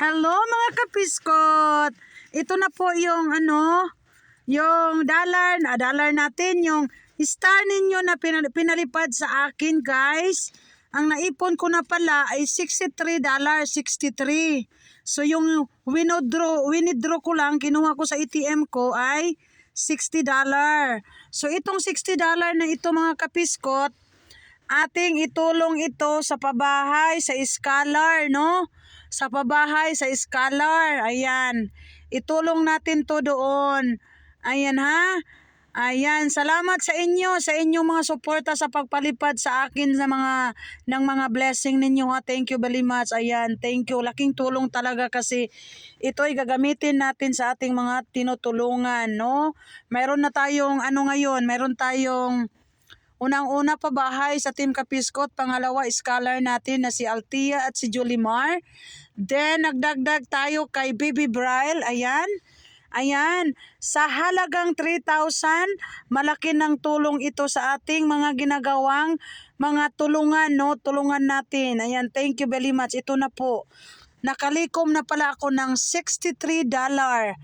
Hello mga kapiskot! Ito na po yung ano, yung dollar, ah, dollar natin, yung star ninyo na pinal- pinalipad sa akin guys. Ang naipon ko na pala ay $63.63. So yung withdraw, withdraw ko lang, kinuha ko sa ATM ko ay $60. So itong $60 na ito mga kapiskot, ating itulong ito sa pabahay, sa scholar, no? Sa pabahay, sa scholar. Ayan. Itulong natin to doon. Ayan ha. Ayan, salamat sa inyo, sa inyong mga suporta sa pagpalipad sa akin sa mga ng mga blessing ninyo ha. Thank you very much. Ayan, thank you. Laking tulong talaga kasi ito ay gagamitin natin sa ating mga tinutulungan, no? Meron na tayong ano ngayon, meron tayong Unang-una pa bahay sa Team Kapiskot, pangalawa scholar natin na si Altia at si Julimar. Then nagdagdag tayo kay Baby Bryle, ayan. Ayan, sa halagang 3,000, malaki ng tulong ito sa ating mga ginagawang mga tulungan, no? Tulungan natin. Ayan, thank you very much. Ito na po. Nakalikom na pala ako ng $63. $63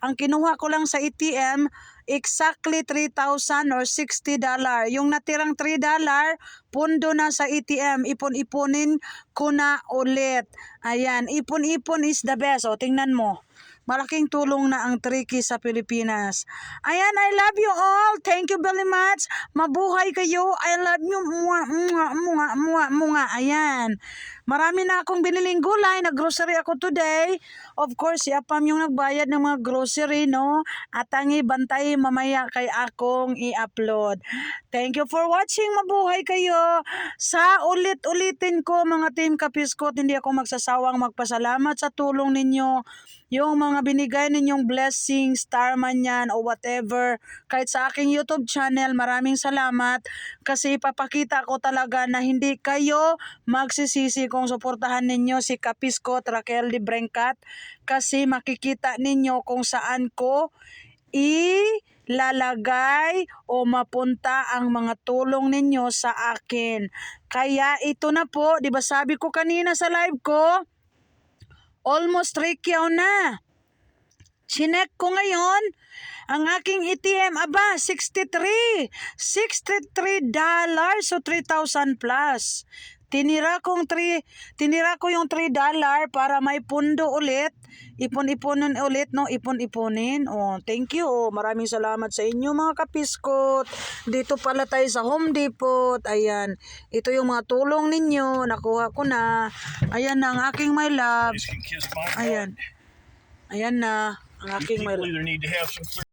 ang kinuha ko lang sa ATM, exactly 3,000 or $60. Yung natirang $3, pundo na sa ATM, ipon-iponin ko na ulit. Ayan, ipon-ipon is the best. O, tingnan mo. Malaking tulong na ang tricky sa Pilipinas. Ayan, I love you all. Thank you very much. Mabuhay kayo. I love you. Mua, mua, mua, mua, mua. Ayan. Marami na akong biniling gulay. Nag-grocery ako today. Of course, si Apam yung nagbayad ng mga grocery, no? At ang ibantay mamaya kay akong i-upload. Thank you for watching. Mabuhay kayo. Sa ulit-ulitin ko, mga Team Kapiskot, hindi ako magsasawang magpasalamat sa tulong ninyo. Yung mga binigay ninyong blessing, star man yan o whatever. Kahit sa aking YouTube channel, maraming salamat. Kasi ipapakita ko talaga na hindi kayo magsisisi kung suportahan ninyo si Kapiskot Raquel de Brencat. Kasi makikita ninyo kung saan ko ilalagay o mapunta ang mga tulong ninyo sa akin. Kaya ito na po, di ba sabi ko kanina sa live ko, almost 3 kyaw na. Chinek ko ngayon, ang aking ATM, aba, 63. 63 dollars, so 3,000 plus. Tinira kong 3, tinira ko yung 3 dollar para may pundo ulit. Ipon-iponin ulit, no? Ipon-iponin. Oh, thank you. Oh, maraming salamat sa inyo mga kapiskot. Dito pala tayo sa Home Depot. Ayan. Ito yung mga tulong ninyo. Nakuha ko na. Ayan na ang aking my love. Ayan. Ayan na. Ang aking my People